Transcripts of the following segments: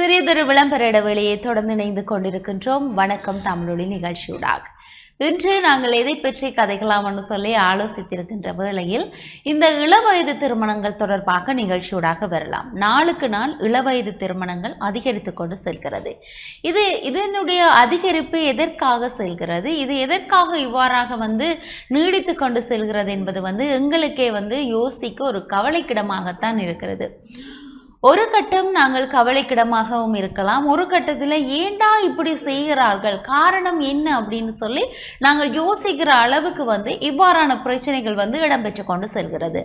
சிறியதொரு விளம்பர இடைவெளியை தொடர்ந்து இணைந்து கொண்டிருக்கின்றோம். வணக்கம் தமிழொலி நிகழ்ச்சியூடாக. இன்று நாங்கள் எதை பற்றி கதைக்கலாம்னு சொல்லி ஆலோசித்திருக்கின்ற வேளையில் இந்த இளவயது திருமணங்கள் தொடர்பாக நிகழ்ச்சியூடாக வரலாம். நாளுக்கு நாள் இளவயது திருமணங்கள் அதிகரித்து கொண்டு செல்கிறது. இது இதனுடைய அதிகரிப்பு எதற்காக செல்கிறது? இது எதற்காக இவ்வாறாக வந்து நீடித்து கொண்டு செல்கிறது என்பது வந்து எங்களுக்கே வந்து யோசிக்க ஒரு கவலைக்கிடமாகத்தான் இருக்கிறது. ஒரு கட்டம் நாங்கள் கவலைக்கிடமாகவும் இருக்கலாம். ஒரு கட்டத்துல ஏண்டா இப்படி செய்கிறார்கள்? காரணம் என்ன அப்படின்னு சொல்லி நாங்கள் யோசிக்கிற அளவுக்கு வந்து இவ்வாறான பிரச்சனைகள் வந்து இடம்பெற்று கொண்டு செல்கிறது.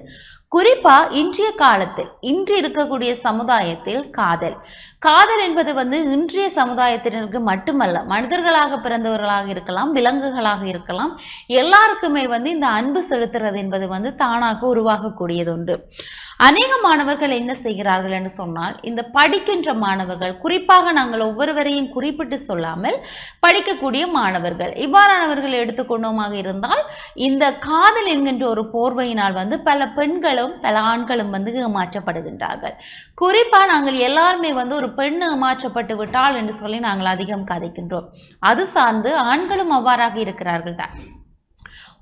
குறிப்பா இன்றைய காலத்தில் இன்று இருக்கக்கூடிய சமுதாயத்தில் காதல். காதல் என்பது வந்து இன்றைய சமுதாயத்தினருக்கு மட்டுமல்ல மனிதர்களாக பிறந்தவர்களாக இருக்கலாம் விலங்குகளாக இருக்கலாம் எல்லாருக்குமே வந்து இந்த அன்பு செலுத்துறது என்பது வந்து தானாக உருவாகக்கூடியது ஒன்று. அநேக மாணவர்கள் என்ன செய்கிறார்கள் என்று சொன்னால் இந்த படிக்கின்ற மாணவர்கள் குறிப்பாக நாங்கள் ஒவ்வொருவரையும் குறிப்பிட்டு சொல்லாமல் படிக்கக்கூடிய மாணவர்கள் இவ்வாறானவர்கள் எடுத்துக்கொண்டோமாக இருந்தால் இந்த காதல் என்கின்ற ஒரு போர்வையினால் வந்து பல பெண்களும் பல ஆண்களும் வந்து ஏமாற்றப்படுகின்றார்கள். குறிப்பா நாங்கள் எல்லாருமே வந்து ஒரு பெண் ஏமாற்றப்பட்டு விட்டால் என்று சொல்லி நாங்கள் அதிகம் கதைக்கின்றோம். அது சார்ந்து ஆண்களும் அவ்வாறாக இருக்கிறார்கள் தான்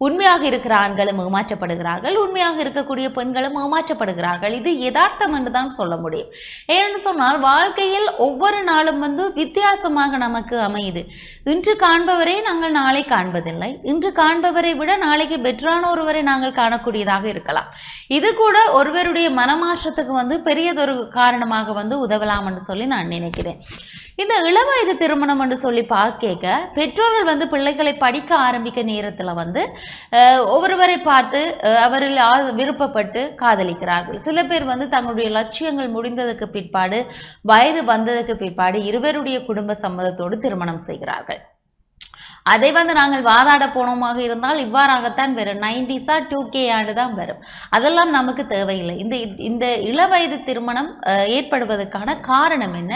உண்மையாக இருக்கிற ஆண்களும் ஏமாற்றப்படுகிறார்கள் உண்மையாக இருக்கக்கூடிய பெண்களும் ஏமாற்றப்படுகிறார்கள். இது யதார்த்தம் என்றுதான் சொல்ல முடியும். ஏன்னு சொன்னால் வாழ்க்கையில் ஒவ்வொரு நாளும் வந்து வித்தியாசமாக நமக்கு அமையுது. இன்று காண்பவரை நாங்கள் நாளை காண்பதில்லை. இன்று காண்பவரை விட நாளைக்கு பெட்டரான ஒருவரை நாங்கள் காணக்கூடியதாக இருக்கலாம். இது கூட ஒருவருடைய மனமாற்றத்துக்கு வந்து பெரியதொரு காரணமாக வந்து உதவலாம் என்று சொல்லி நான் நினைக்கிறேன். இந்த இளவயது திருமணம் என்று சொல்லி பார்க்க பெற்றோர்கள் வந்து பிள்ளைகளை படிக்க ஆரம்பிக்க நேரத்தில் வந்து ஒவ்வொருவரை பார்த்து அவரில் விருப்பப்பட்டு காதலிக்கிறார்கள். சில பேர் வந்து தங்களுடைய லட்சியங்கள் முடிந்ததுக்கு பிற்பாடு வயது வந்ததுக்கு பிற்பாடு இருவருடைய குடும்ப சம்மதத்தோடு திருமணம் செய்கிறார்கள். அதை வந்து நாங்கள் வாதாட போனோமாக இருந்தால் இவ்வாறாகத்தான் வரும். நைன்டிஸா டூ கே ஆண்டு தான் வரும். அதெல்லாம் நமக்கு தேவையில்லை. இந்த இந்த இளவயது திருமணம் ஏற்படுவதற்கான காரணம் என்ன?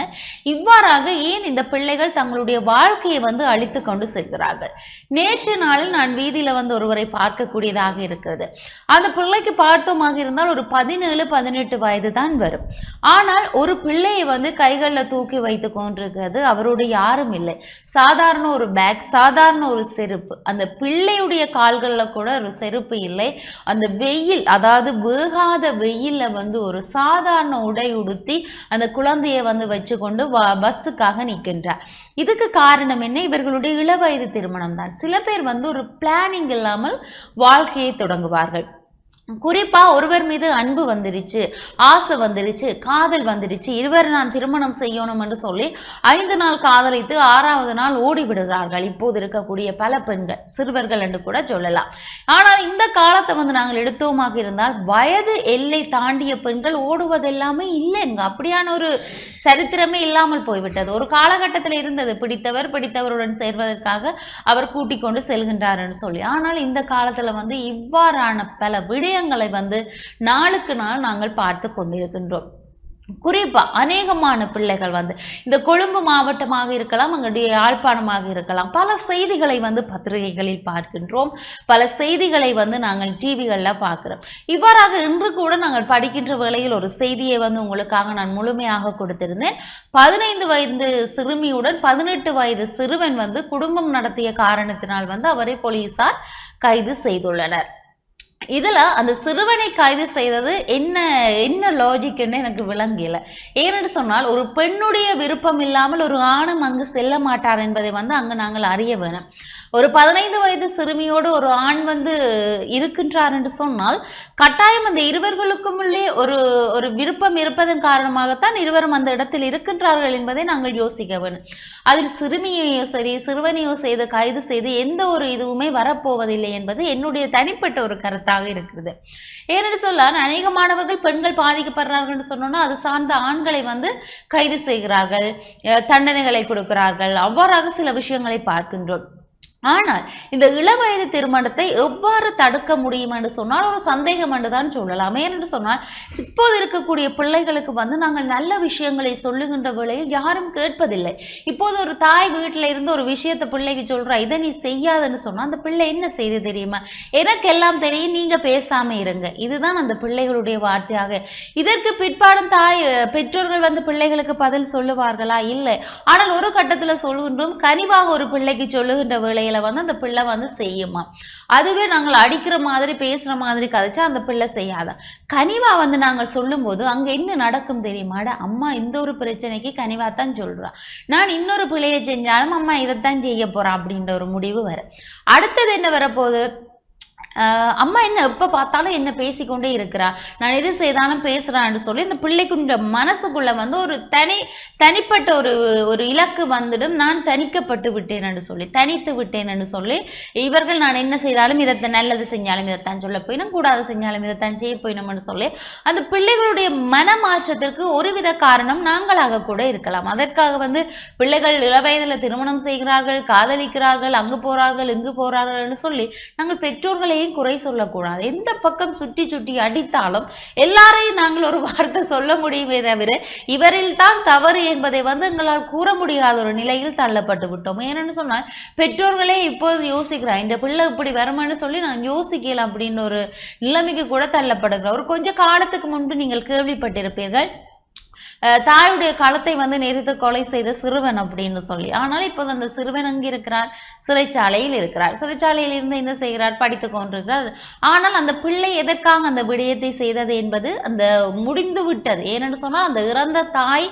இவ்வாறாக ஏன் இந்த பிள்ளைகள் தங்களுடைய வாழ்க்கையை வந்து அழித்து கொண்டு செல்கிறார்கள்? நேற்று நாளில் நான் வீதியில வந்து ஒருவரை பார்க்கக்கூடியதாக இருக்கிறது. அந்த பிள்ளைக்கு பார்த்தோமாக இருந்தால் ஒரு பதினேழு பதினெட்டு வயது தான் வரும். ஆனால் ஒரு பிள்ளையை வந்து கைகளில் தூக்கி வைத்து கொண்டிருக்கிறது அவரோடு யாரும் இல்லை. சாதாரண ஒரு பேக் சாதாரண ஒரு செருப்பு. அந்த பிள்ளையுடைய கால்களில் கூட ஒரு செருப்பு இல்லை. அந்த வெயில் அதாவது வேகாத வெயில்ல வந்து ஒரு சாதாரண உடை உடுத்தி அந்த குழந்தையை வந்து வச்சுக்கொண்டு வ- பஸ்ஸுக்காக நிற்கின்றார். இதுக்கு காரணம் என்ன? இவர்களுடைய இளவயது திருமணம் தான் சில பேர் வந்து ஒரு பிளானிங் இல்லாமல் வாழ்க்கையை தொடங்குவார்கள். குறிப்பா ஒருவர் மீது அன்பு வந்துருச்சு ஆசை வந்துருச்சு காதல் வந்துருச்சு இருவர் நான் திருமணம் செய்யணும் என்று சொல்லி ஐந்து நாள் காதலித்து ஆறாவது நாள் ஓடி விடுகிறார்கள். இப்போது இருக்கக்கூடிய பல பெண்கள் சிறுவர்கள் என்று கூட சொல்லலாம். ஆனால் இந்த காலத்தை வந்து நாங்கள் எடுத்தோமாக இருந்தால் வயது எல்லை தாண்டிய பெண்கள் ஓடுவதெல்லாமே இல்லைங்க அப்படியான ஒரு சரித்திரமே இல்லாமல் போய்விட்டது. ஒரு காலகட்டத்தில் இருந்தது பிடித்தவர் பிடித்தவருடன் சேர்வதற்காக அவர் கூட்டிக் கொண்டு என்று சொல்லி. ஆனால் இந்த காலத்துல வந்து இவ்வாறான பல விஷயங்களை வந்து நாளுக்கு நாள் நாங்கள் பார்த்து கொண்டிருக்கின்றோம். குறிப்பா அநேகமான பிள்ளைகள் வந்து இந்த கொழும்பு மாவட்டமாக இருக்கலாம் எங்களுடைய யாழ்ப்பாணமாக இருக்கலாம் பல செய்திகளை வந்து பத்திரிகைகளில் பார்க்கின்றோம். பல செய்திகளை வந்து நாங்கள் டிவிகள்ல பார்க்கிறோம். இவ்வாறாக இன்று கூட நாங்கள் படிக்கின்ற வேளையில் ஒரு செய்தியை வந்து உங்களுக்காக நான் முழுமையாக கொடுத்திருந்தேன். பதினைந்து வயது சிறுமியுடன் பதினெட்டு வயது சிறுவன் வந்து குடும்பம் நடத்திய காரணத்தினால் வந்து அவரை போலீசார் கைது செய்துள்ளனர். இதுல அந்த சிறுவனை கைது செய்தது என்ன என்ன லாஜிக்னு எனக்கு விளங்கல. ஏனென்று சொன்னால் ஒரு பெண்ணுடைய விருப்பம் இல்லாமல் ஒரு ஆணும் அங்கு செல்ல மாட்டார் என்பதை வந்து அங்கு நாங்கள் அறிய வேணும். ஒரு பதினைந்து வயது சிறுமியோடு ஒரு ஆண் வந்து இருக்கின்றார் என்று சொன்னால் கட்டாயம் அந்த இருவர்களுக்கும் உள்ளே ஒரு ஒரு விருப்பம் இருப்பதன் காரணமாகத்தான் இருவரும் அந்த இடத்தில் இருக்கின்றார்கள் என்பதை நாங்கள் யோசிக்க வேண்டும். அதில் சிறுமியையோ சரி சிறுவனையோ செய்து கைது செய்து எந்த ஒரு இதுவுமே வரப்போவதில்லை என்பது என்னுடைய தனிப்பட்ட ஒரு கருத்தாக இருக்கிறது. ஏனென்று சொல்ல அநேக மாணவர்கள் பெண்கள் பாதிக்கப்படுறார்கள் சொன்னோம்னா அது சார்ந்த ஆண்களை வந்து கைது செய்கிறார்கள் அஹ் தண்டனைகளை கொடுக்கிறார்கள். அவ்வாறாக சில விஷயங்களை பார்க்கின்றோம். ஆனால் இந்த இளவயது திருமணத்தை எவ்வாறு தடுக்க முடியும் என்று சொன்னால் ஒரு சந்தேகம் என்றுதான் சொல்லலாம். ஏனென்று சொன்னால் இப்போது இருக்கக்கூடிய பிள்ளைகளுக்கு வந்து நாங்கள் நல்ல விஷயங்களை சொல்லுகின்ற வேளையில் யாரும் கேட்பதில்லை. இப்போது ஒரு தாய் வீட்டில் இருந்து ஒரு விஷயத்தை பிள்ளைக்கு சொல்றா இதை நீ செய்யாதுன்னு சொன்னா அந்த பிள்ளை என்ன செய்து தெரியுமா? எனக்கு எல்லாம் தெரியும் நீங்க பேசாம இருங்க. இதுதான் அந்த பிள்ளைகளுடைய வார்த்தையாக. இதற்கு பிற்பாடும் தாய் பெற்றோர்கள் வந்து பிள்ளைகளுக்கு பதில் சொல்லுவார்களா? இல்லை. ஆனால் ஒரு கட்டத்துல சொல்லுகின்றோம் கனிவாக ஒரு பிள்ளைக்கு சொல்லுகின்ற வேளையில் வந்து அந்த பிள்ளை வந்து செய்யுமா? அதுவே நாங்கள் அடிக்கிற மாதிரி பேசுற மாதிரி கதைச்சா அந்த பிள்ளை செய்யாத? கனிவா வந்து நாங்கள் சொல்லும்போது அங்க என்ன நடக்கும் தெரியுமாட அம்மா இந்த ஒரு பிரச்சனைக்கு கனிவா தான் சொல்றா. நான் இன்னொரு பிள்ளையை செஞ்சாலும் அம்மா இதைத்தான் செய்ய போறா அப்படின்ற ஒரு முடிவு வர அடுத்தது என்ன வரப்போகுது? அம்மா என்ன எப்ப பார்த்தாலும் என்ன பேசிக்கொண்டே இருக்கிறா? நான் எது செய்தாலும் பேசுறான்னு சொல்லி இந்த பிள்ளைக்குண்ட மனசுக்குள்ள வந்து ஒரு தனி தனிப்பட்ட ஒரு ஒரு இலக்கு வந்துடும். நான் தனிக்கப்பட்டு விட்டேன் என்று சொல்லி தனித்து விட்டேன் என்று சொல்லி இவர்கள் நான் என்ன செய்தாலும் இதை நல்லது செஞ்சாலும் இதைத்தான் சொல்ல போயினும் கூடாது செஞ்சாலும் இதைத்தான் செய்ய போயினோம்னு சொல்லி அந்த பிள்ளைகளுடைய மனமாற்றத்திற்கு ஒருவித காரணம் நாங்களாக கூட இருக்கலாம். அதற்காக வந்து பிள்ளைகள் இளவயதில் திருமணம் செய்கிறார்கள் காதலிக்கிறார்கள் அங்கு போறார்கள் இங்கு போறார்கள் என்று சொல்லி நாங்கள் பெற்றோர்களையும் குறை சொல்லக்கூடாது. எந்த பக்கம் சுட்டி சுட்டி அடித்தாலும் எல்லாரையும் நாங்கள் ஒரு வார்த்தை சொல்ல முடியுமே தவிர இவரில் தான் தவறு என்பதை வந்து எங்களால் கூற முடியாத ஒரு நிலையில் தள்ளப்பட்டு விட்டோம். ஏன்னு சொன்னால் பெற்றோர்களே இப்போது யோசிக்கிறான் இந்த பிள்ளை இப்படி வருமான்னு சொல்லி நான் யோசிக்கல அப்படின்னு ஒரு நிலைமைக்கு கூட தள்ளப்படுகிறோம் ஒரு கொஞ்ச காலத்துக்கு முன்பு நீங்கள் கேள்விப்பட்டிருப்பீர்கள் தாயுடைய களத்தை வந்து நெறித்து கொலை செய்த சிறுவன் அப்படின்னு சொல்லி. ஆனால் இப்போது அந்த சிறுவன் அங்கே இருக்கிறார்? சிறைச்சாலையில் இருக்கிறார். சிறைச்சாலையில் இருந்து என்ன செய்கிறார்? படித்துக் கொண்டிருக்கிறார். ஆனால் அந்த பிள்ளை எதற்காக அந்த விடயத்தை செய்தது என்பது அந்த முடிந்து விட்டது. ஏனென்று சொன்னால் அந்த இறந்த தாய்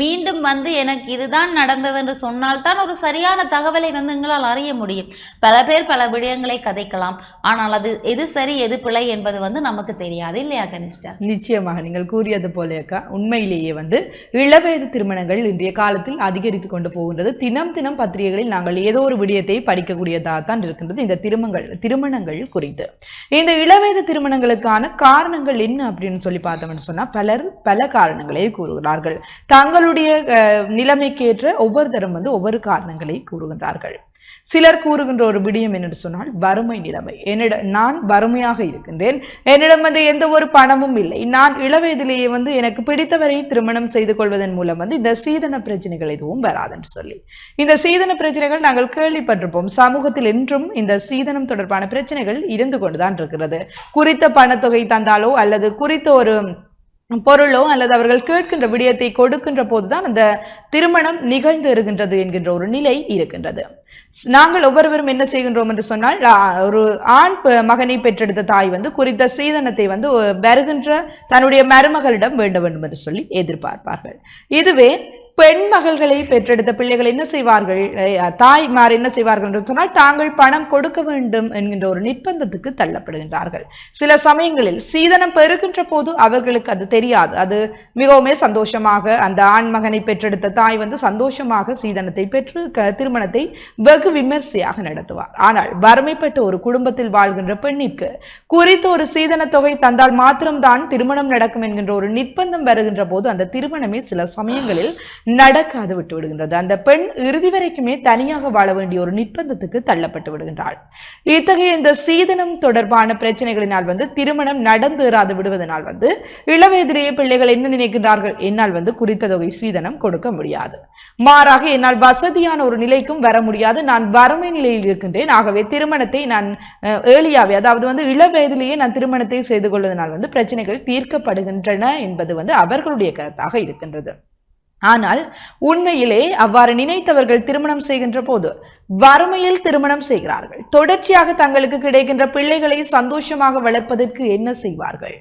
மீண்டும் வந்து எனக்கு இதுதான் நடந்தது என்று சொன்னால்தான் ஒரு சரியான தகவலை வந்து எங்களால் அறிய முடியும். பல பேர் பல விடயங்களை கதைக்கலாம். ஆனால் அது எது சரி எது பிழை என்பது வந்து நமக்கு தெரியாது இல்லையா கனிஷ்டா நிச்சயமாக. நீங்கள் கூறியது போலேக்கா உண்மையிலேயே வந்து இளவயது திருமணங்கள் இன்றைய காலத்தில் அதிகரித்து கொண்டு போகின்றது. தினம் தினம் பத்திரிகைகளில் நாங்கள் ஏதோ ஒரு விடயத்தை படிக்கக்கூடியதாக தான் இருக்கின்றது. இந்த திருமணங்கள் திருமணங்கள் குறித்து. இந்த இளவயது திருமணங்களுக்கான காரணங்கள் என்ன அப்படின்னு சொல்லி பார்த்தோம்னு சொன்னா பலர் பல காரணங்களை கூறுகிறார்கள். தங்களுடைய நிலைமைக்கேற்ற நிலைமைக்கேற்ற ஒவ்வொருத்தரும் வந்து ஒவ்வொரு காரணங்களை கூறுகின்றார்கள். சிலர் கூறுகின்ற ஒரு விடியம் என்று சொன்னால் வறுமை நிலைமை. என்னிட நான் வறுமையாக இருக்கின்றேன். என்னிடம் வந்து எந்த ஒரு பணமும் இல்லை. நான் இளவயதிலேயே வந்து எனக்கு பிடித்தவரை திருமணம் செய்து கொள்வதன் மூலம் வந்து இந்த சீதன பிரச்சனைகள் எதுவும் வராதுன்னு சொல்லி. இந்த சீதன பிரச்சனைகள் நாங்கள் கேள்விப்பட்டிருப்போம். சமூகத்தில் என்றும் இந்த சீதனம் தொடர்பான பிரச்சனைகள் இருந்து கொண்டுதான் இருக்கிறது. குறித்த பணத்தொகை தந்தாலோ அல்லது குறித்த ஒரு பொருளோ அல்லது அவர்கள் கேட்கின்ற விடயத்தை கொடுக்கின்ற போதுதான் அந்த திருமணம் நிகழ்ந்து இருக்கின்றது என்கின்ற ஒரு நிலை இருக்கின்றது. நாங்கள் ஒவ்வொருவரும் என்ன செய்கின்றோம் என்று சொன்னால் ஒரு ஆண் மகனை பெற்றெடுத்த தாய் வந்து குறித்த சீதனத்தை வந்து வருகின்ற தன்னுடைய மருமகளிடம் வேண்ட வேண்டும் என்று சொல்லி எதிர்பார்ப்பார்கள். இதுவே பெண் மகள்களை பெற்றெடுத்த பிள்ளைகள் என்ன செய்வார்கள்? தாய்மார் என்ன செய்வார்கள் என்று சொன்னால் தாங்கள் பணம் கொடுக்க வேண்டும் என்கின்ற ஒரு நிர்பந்தத்துக்கு தள்ளப்படுகின்றார்கள். சில சமயங்களில் சீதனம் பெறுகின்ற போது அவர்களுக்கு அது தெரியாது. அது மிகவுமே சந்தோஷமாக அந்த ஆண் மகனை பெற்றெடுத்த தாய் வந்து சந்தோஷமாக சீதனத்தை பெற்று திருமணத்தை வெகு விமர்சையாக நடத்துவார். ஆனால் வறுமைப்பட்ட ஒரு குடும்பத்தில் வாழ்கின்ற பெண்ணிற்கு குறித்த ஒரு சீதன தொகை தந்தால் மாத்திரம்தான் திருமணம் நடக்கும் என்கின்ற ஒரு நிர்பந்தம் வருகின்ற போது அந்த திருமணமே சில சமயங்களில் நடக்காது விட்டு விடுகின்றது. அந்த பெண் இறுதி வரைக்குமே தனியாக வாழ வேண்டிய ஒரு நிர்பந்தத்துக்கு தள்ளப்பட்டு விடுகின்றாள். இத்தகைய இந்த சீதனம் தொடர்பான பிரச்சனைகளினால் வந்து திருமணம் நடந்தேறாது விடுவதனால் வந்து இளவயதிலேயே பிள்ளைகள் என்ன நினைக்கின்றார்கள்? என்னால் வந்து குறித்த தொகை சீதனம் கொடுக்க முடியாது. மாறாக என்னால் வசதியான ஒரு நிலைக்கும் வர முடியாது. நான் வறுமை நிலையில் இருக்கின்றேன். ஆகவே திருமணத்தை நான் அஹ், ஏழியாவே அதாவது வந்து இளவயதிலேயே நான் திருமணத்தை செய்து கொள்வதனால் வந்து பிரச்சனைகள் தீர்க்கப்படுகின்றன என்பது வந்து அவர்களுடைய கருத்தாக இருக்கின்றது. ஆனால் உண்மையிலே அவ்வாறு நினைத்தவர்கள் திருமணம் செய்கின்ற போது வறுமையில் திருமணம் செய்கிறார்கள். தொடர்ச்சியாக தங்களுக்கு கிடைக்கின்ற பிள்ளைகளை சந்தோஷமாக வளர்ப்பதற்கு என்ன செய்வார்கள்?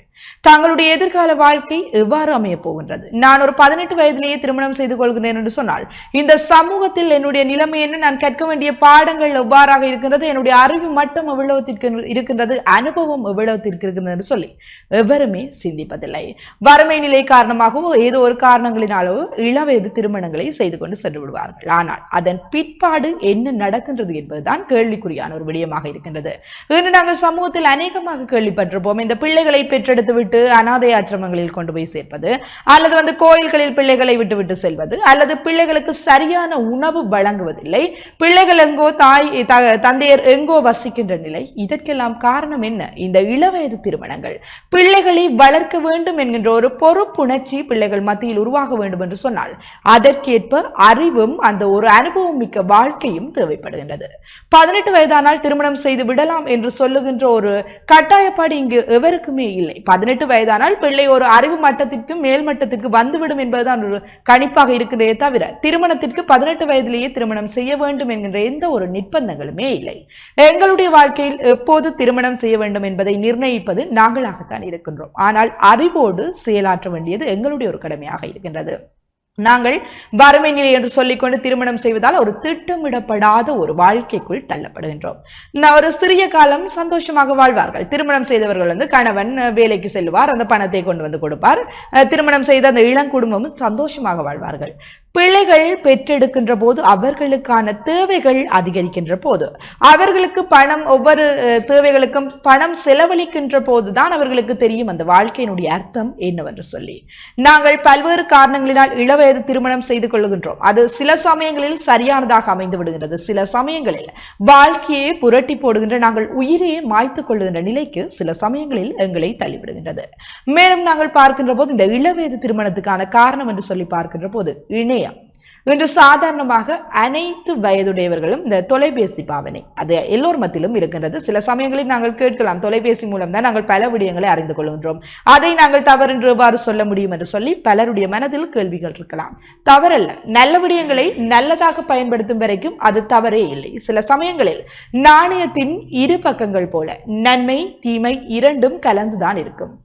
தங்களுடைய எதிர்கால வாழ்க்கை எவ்வாறு அமைய போகின்றது? நான் ஒரு பதினெட்டு வயதிலேயே திருமணம் செய்து கொள்கிறேன் என்று சொன்னால் இந்த சமூகத்தில் என்னுடைய நிலைமை என்ன? நான் கற்க வேண்டிய பாடங்கள் எவ்வாறாக இருக்கின்றது? என்னுடைய அறிவு மட்டம் எவ்வளவுத்திற்கு இருக்கின்றது? அனுபவம் எவ்வளவுத்திற்கு இருக்கின்றது என்று சொல்லி எவருமே சிந்திப்பதில்லை. வறுமை நிலை காரணமாகவோ ஏதோ ஒரு காரணங்களினாலோ இளவயது திருமணங்களை செய்து கொண்டு சென்று விடுவார்கள். ஆனால் அதன் பிற்பாடு என்ன நடக்கின்றது என்பதுதான் கேள்விக்குறியான ஒரு விடயமாக இருக்கின்றது. இன்று நாங்கள் சமூகத்தில் அநேகமாக கேள்விப்பட்டிருப்போம். இந்த பிள்ளைகளை பெற்றெடுத்து விட்டு அனாதை ஆசிரமங்களில் கொண்டு போய் சேர்ப்பது அல்லது வந்து கோயில்களில் பிள்ளைகளை விட்டு விட்டு செல்வது அல்லது பிள்ளைகளுக்கு சரியான உணவு வழங்குவதில்லை. பிள்ளைகள் எங்கோ தாய் தந்தையர் எங்கோ வசிக்கின்ற நிலை இதற்கெல்லாம் காரணம் என்ன? இந்த இளவயது திருமணங்கள். பிள்ளைகளை வளர்க்க வேண்டும் என்கின்ற ஒரு பொறுப்புணர்ச்சி பிள்ளைகள் மத்தியில் உருவாக வேண்டும் என்று சொன்னால் அதற்கேற்ப அறிவும் அந்த ஒரு அனுபவம் மிக்க வாழ்க்கையும் தேவை. தேவைப்படுகின்றது. பதினெட்டு வயதானால் திருமணம் செய்து விடலாம் என்று சொல்லுகின்ற ஒரு கட்டாயப்பாடு இங்கு எவருக்குமே இல்லை. பதினெட்டு வயதானால் பிள்ளை ஒரு அறிவு மட்டத்திற்கு மேல் மட்டத்திற்கு வந்துவிடும் என்பதுதான் ஒரு கணிப்பாக இருக்கிறதே தவிர திருமணத்திற்கு பதினெட்டு வயதிலேயே திருமணம் செய்ய வேண்டும் என்கின்ற எந்த ஒரு நிர்பந்தங்களுமே இல்லை. எங்களுடைய வாழ்க்கையில் எப்போது திருமணம் செய்ய வேண்டும் என்பதை நிர்ணயிப்பது நாங்களாகத்தான் இருக்கின்றோம். ஆனால் அறிவோடு செயலாற்ற வேண்டியது எங்களுடைய ஒரு கடமையாக இருக்கின்றது. நாங்கள் வறுமை நிலை என்று சொல்லிக்கொண்டு திருமணம் செய்வதால் ஒரு திட்டமிடப்படாத ஒரு வாழ்க்கைக்குள் தள்ளப்படுகின்றோம். நான் ஒரு சிறிய காலம் சந்தோஷமாக வாழ்வார்கள். திருமணம் செய்தவர்கள் வந்து கணவன் வேலைக்கு செல்வார் அந்த பணத்தை கொண்டு வந்து கொடுப்பார். திருமணம் செய்த அந்த இளங்குடும்பமும் சந்தோஷமாக வாழ்வார்கள். பிள்ளைகள் பெற்றெடுக்கின்ற போது அவர்களுக்கான தேவைகள் அதிகரிக்கின்ற போது அவர்களுக்கு பணம் ஒவ்வொரு தேவைகளுக்கும் பணம் செலவழிக்கின்ற போதுதான் அவர்களுக்கு தெரியும் அந்த வாழ்க்கையினுடைய அர்த்தம் என்னவென்று சொல்லி. நாங்கள் பல்வேறு காரணங்களினால் இளவயது திருமணம் செய்து கொள்கின்றோம் அது சில சமயங்களில் சரியானதாக அமைந்து விடுகின்றது. சில சமயங்களில் வாழ்க்கையை புரட்டி போடுகின்ற நாங்கள் உயிரையே மாய்த்து கொள்ளுகின்ற நிலைக்கு சில சமயங்களில் எங்களை தள்ளிவிடுகின்றது. மேலும் நாங்கள் பார்க்கின்ற போது இந்த இளவயது திருமணத்துக்கான காரணம் என்று சொல்லி பார்க்கின்ற போது இணைய இன்று சாதாரணமாக அனைத்து வயதுடையவர்களும் இந்த தொலைபேசி பாவனை. அது எல்லோர் மத்தியிலும் இருக்கின்றது. சில சமயங்களில் நாங்கள் கேட்கலாம். தொலைபேசி மூலம் தான் நாங்கள் பல விடயங்களை அறிந்து கொள்கின்றோம். அதை நாங்கள் தவறென்று எவ்வாறு சொல்ல முடியும் என்று சொல்லி பலருடைய மனதில் கேள்விகள் இருக்கலாம். தவறல்ல. நல்ல விடயங்களை நல்லதாக பயன்படுத்தும் வரைக்கும் அது தவறே இல்லை. சில சமயங்களில் நாணயத்தின் இரு பக்கங்கள் போல நன்மை தீமை இரண்டும் கலந்துதான் இருக்கும்.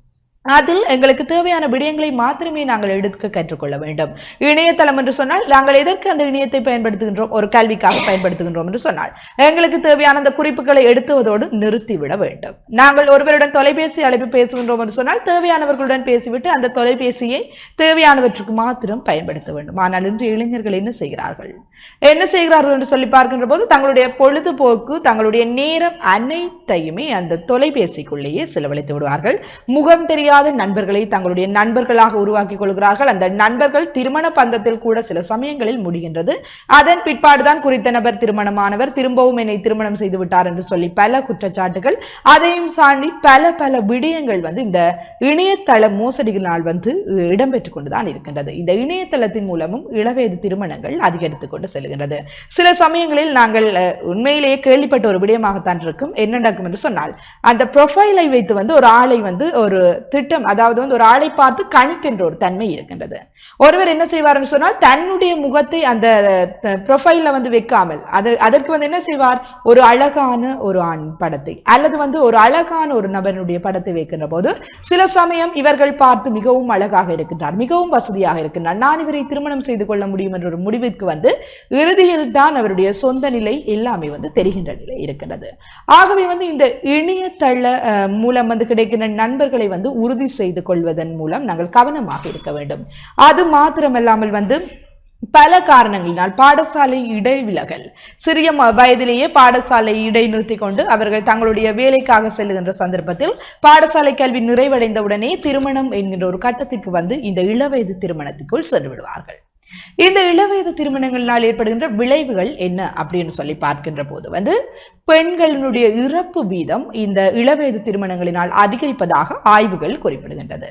அதில் எங்களுக்கு தேவையான விடயங்களை மாத்திரமே நாங்கள் எடுக்க கற்றுக்கொள்ள வேண்டும். இணையதளம் என்று சொன்னால் நாங்கள் எதற்கு அந்த இணையத்தை பயன்படுத்துகின்றோம்? ஒரு கல்விக்காக பயன்படுத்துகின்றோம் என்று சொன்னால். எங்களுக்கு தேவையான அந்த குறிப்புகளை எடுத்துவதோடு நிறுத்திவிட வேண்டும். நாங்கள் ஒருவருடன் தொலைபேசி அழைப்பு பேசுகின்றோம் என்று சொன்னால் தேவையானவர்களுடன் பேசிவிட்டு அந்த தொலைபேசியை தேவையானவற்றுக்கு மாத்திரம் பயன்படுத்த வேண்டும். ஆனால் இன்று இளைஞர்கள் என்ன செய்கிறார்கள்? என்ன செய்கிறார்கள் என்று சொல்லி பார்க்கின்ற போது தங்களுடைய பொழுதுபோக்கு தங்களுடைய நேரம் அனைத்தையுமே அந்த தொலைபேசிக்குள்ளேயே செலவழித்து விடுவார்கள். முகம் தெரிய தெரியாத நண்பர்களை தங்களுடைய நண்பர்களாக உருவாக்கிக் கொள்கிறார்கள். அந்த நண்பர்கள் திருமண பந்தத்தில் கூட சில சமயங்களில் முடிகின்றது. அதன் பிற்பாடுதான் குறித்த நபர் திருமணமானவர். திரும்பவும் என்னை திருமணம் செய்து விட்டார் என்று சொல்லி பல குற்றச்சாட்டுகள். அதையும் சாண்டி பல பல விடயங்கள் வந்து இந்த இணையதள மோசடிகளால் வந்து அஹ், இடம்பெற்றுக் கொண்டுதான் இருக்கின்றது. இந்த இணையதளத்தின் மூலமும் இளவயது திருமணங்கள் அதிகரித்துக் கொண்டு செல்கின்றது. சில சமயங்களில் நாங்கள் உண்மையிலேயே கேள்விப்பட்ட ஒரு விடயமாகத்தான் இருக்கும். என்ன நடக்கும் என்று சொன்னால் அந்த ப்ரொஃபைலை வைத்து வந்து ஒரு ஆளை வந்து ஒரு திட்டம் அதாவது வந்து ஒரு ஆளை பார்த்து கணிக்கின்ற ஒரு தன்மை இருக்கின்றது. ஒருவர் என்ன செய்வார்னு சொன்னால் தன்னுடைய முகத்தை அந்த ப்ரொஃபைல வந்து வைக்காமல் அது அதற்கு வந்து என்ன செய்வார்? ஒரு அழகான ஒரு ஆண் படத்தை அல்லது வந்து ஒரு அழகான ஒரு நபருடைய படத்தை வைக்கின்ற போது சில சமயம் இவர்கள் பார்த்து மிகவும் அழகாக இருக்கின்றார் மிகவும் வசதியாக இருக்கின்றார். நான் இவரை திருமணம் செய்து கொள்ள முடியும் என்ற ஒரு முடிவிற்கு வந்து இறுதியில் தான் அவருடைய சொந்த நிலை எல்லாமே வந்து தெரிகின்ற நிலை இருக்கின்றது. ஆகவே வந்து இந்த இணையதள மூலம் வந்து கிடைக்கின்ற நண்பர்களை வந்து உரு உறுதி செய்து கொள்வதன் மூலம் நாங்கள் கவனமாக இருக்க வேண்டும். அது மாத்திரமல்லாமல் வந்து பல காரணங்களினால் பாடசாலை இடைவிலகல். சிறிய வயதிலேயே பாடசாலை இடைநிறுத்தி கொண்டு அவர்கள் தங்களுடைய வேலைக்காக செல்லுகின்ற சந்தர்ப்பத்தில் பாடசாலை கல்வி நிறைவடைந்தவுடனே திருமணம் என்கின்ற ஒரு கட்டத்திற்கு வந்து இந்த இளவயது திருமணத்துக்குள் சென்று விடுவார்கள். இந்த இளவயது திருமணங்களினால் ஏற்படுகின்ற விளைவுகள் என்ன அப்படின்னு சொல்லி பார்க்கின்ற போது வந்து பெண்களினுடைய இறப்பு வீதம் இந்த இளவயது திருமணங்களினால் அதிகரிப்பதாக ஆய்வுகள் குறிப்பிடுகின்றது.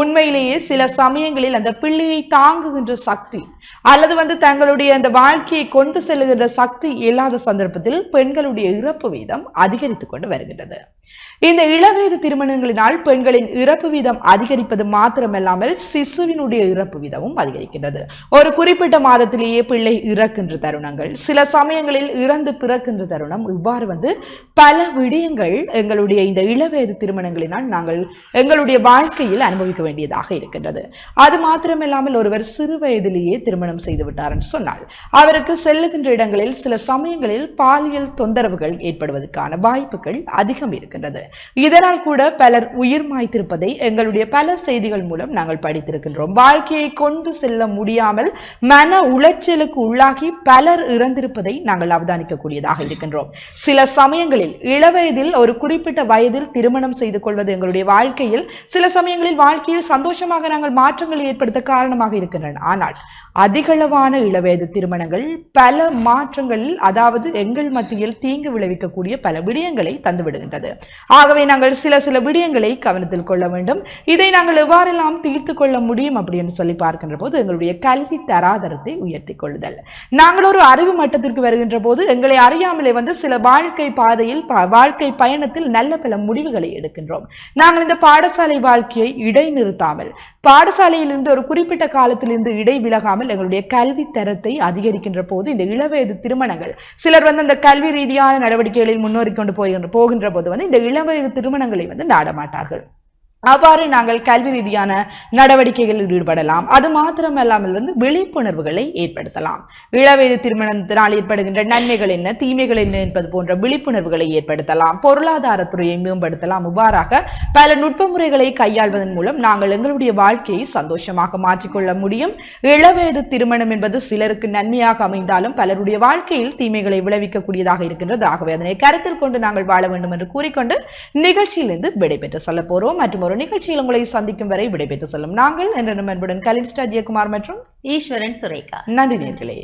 உண்மையிலேயே சில சமயங்களில் அந்த பிள்ளையை தாங்குகின்ற சக்தி அல்லது வந்து தங்களுடைய அந்த வாழ்க்கையை கொண்டு செல்லுகின்ற சக்தி இல்லாத சந்தர்ப்பத்தில் பெண்களுடைய இறப்பு வீதம் அதிகரித்துக் கொண்டு வருகின்றது. இந்த இளவயது திருமணங்களினால் பெண்களின் இறப்பு வீதம் அதிகரிப்பது மாத்திரமல்லாமல் சிசுவினுடைய இறப்பு வீதமும் அதிகரிக்கின்றது. ஒரு ஒரு குறிப்பிட்ட மாதத்திலேயே பிள்ளை இறக்கின்ற தருணங்கள். சில சமயங்களில் இறந்து பிறக்கின்ற தருணம். இவ்வாறு வந்து பல விடயங்கள் எங்களுடைய இந்த இளவயது திருமணங்களினால் நாங்கள் எங்களுடைய வாழ்க்கையில் அனுபவிக்க வேண்டியதாக இருக்கின்றது. அது மாத்திரமில்லாமல் ஒருவர் சிறு வயதிலேயே திருமணம் செய்து விட்டார் என்று சொன்னால் அவருக்கு செல்லுகின்ற இடங்களில் சில சமயங்களில் பாலியல் தொந்தரவுகள் ஏற்படுவதற்கான வாய்ப்புகள் அதிகம் இருக்கின்றது. இதனால் கூட பலர் உயிர் மாய்த்திருப்பதை எங்களுடைய பல செய்திகள் மூலம் நாங்கள் படித்திருக்கின்றோம். வாழ்க்கையை கொண்டு செல்ல முடியாமல் மன உளைச்சலுக்கு உள்ளாகி பலர் இறந்திருப்பதை நாங்கள் அவதானிக்கக்கூடியதாக இருக்கின்றோம். சில சமயங்களில் இளவயதில் ஒரு குறிப்பிட்ட வயதில் திருமணம் செய்து கொள்வது எங்களுடைய வாழ்க்கையில் சில சமயங்களில் வாழ்க்கையில் சந்தோஷமாக நாங்கள் மாற்றங்களை ஏற்படுத்த காரணமாக இருக்கின்றன. ஆனால் அதிகளவான இளவயது திருமணங்கள் பல மாற்றங்களில் அதாவது எங்கள் மத்தியில் தீங்கு விளைவிக்கக்கூடிய பல விடயங்களை தந்துவிடுகின்றது. ஆகவே நாங்கள் சில சில விடயங்களை கவனத்தில் கொள்ள வேண்டும். இதை நாங்கள் எவ்வாறெல்லாம் தீர்த்து கொள்ள முடியும் அப்படின்னு சொல்லி பார்க்கின்ற போது எங்களுடைய கல்வி தராதரத்தை உயர்த்தி கொள்ளுதல். நாங்கள் ஒரு அறிவு மட்டத்திற்கு வருகின்ற போது எங்களை அறியாமலே வந்து சில வாழ்க்கை பாதையில் வாழ்க்கை பயணத்தில் நல்ல பல முடிவுகளை எடுக்கின்றோம். நாங்கள் இந்த பாடசாலை வாழ்க்கையை இடைநிறுத்தாமல் பாடசாலையிலிருந்து ஒரு குறிப்பிட்ட காலத்திலிருந்து இடை விலகாமல் எங்களுடைய கல்வி தரத்தை அதிகரிக்கின்ற போது இந்த இளவயது திருமணங்கள் சிலர் வந்து அந்த கல்வி ரீதியான நடவடிக்கைகளில் முன்னோறி கொண்டு போகின்ற போகின்ற போது வந்து இந்த இளவயது திருமணங்களை வந்து நாடமாட்டார்கள். அவ்வாறு நாங்கள் கல்வி ரீதியான நடவடிக்கைகளில் ஈடுபடலாம். அது மாத்திரமல்லாமல் வந்து விழிப்புணர்வுகளை ஏற்படுத்தலாம். இளவயது திருமணத்தினால் ஏற்படுகின்ற நன்மைகள் என்ன தீமைகள் என்ன என்பது போன்ற விழிப்புணர்வுகளை ஏற்படுத்தலாம். பொருளாதாரத்துறையை மேம்படுத்தலாம். இவ்வாறாக பல நுட்ப முறைகளை கையாள்வதன் மூலம் நாங்கள் எங்களுடைய வாழ்க்கையை சந்தோஷமாக மாற்றிக்கொள்ள முடியும். இளவயது திருமணம் என்பது சிலருக்கு நன்மையாக அமைந்தாலும் பலருடைய வாழ்க்கையில் தீமைகளை விளைவிக்கக்கூடியதாக இருக்கின்றது. ஆகவே அதனை கருத்தில் கொண்டு நாங்கள் வாழ வேண்டும் என்று கூறிக்கொண்டு நிகழ்ச்சியிலிருந்து விடைபெற்று சொல்ல போறோம். மற்றும் ஒரு நிகழ்ச்சியில் உங்களை சந்திக்கும் வரை விடைபெற்று செல்லும் நாங்கள். என்ற அன்புடன் கலின் ஸ்டார் ஜெயக்குமார் மற்றும் ஈஸ்வரன் சுரேகா. நன்றி நேர்களே.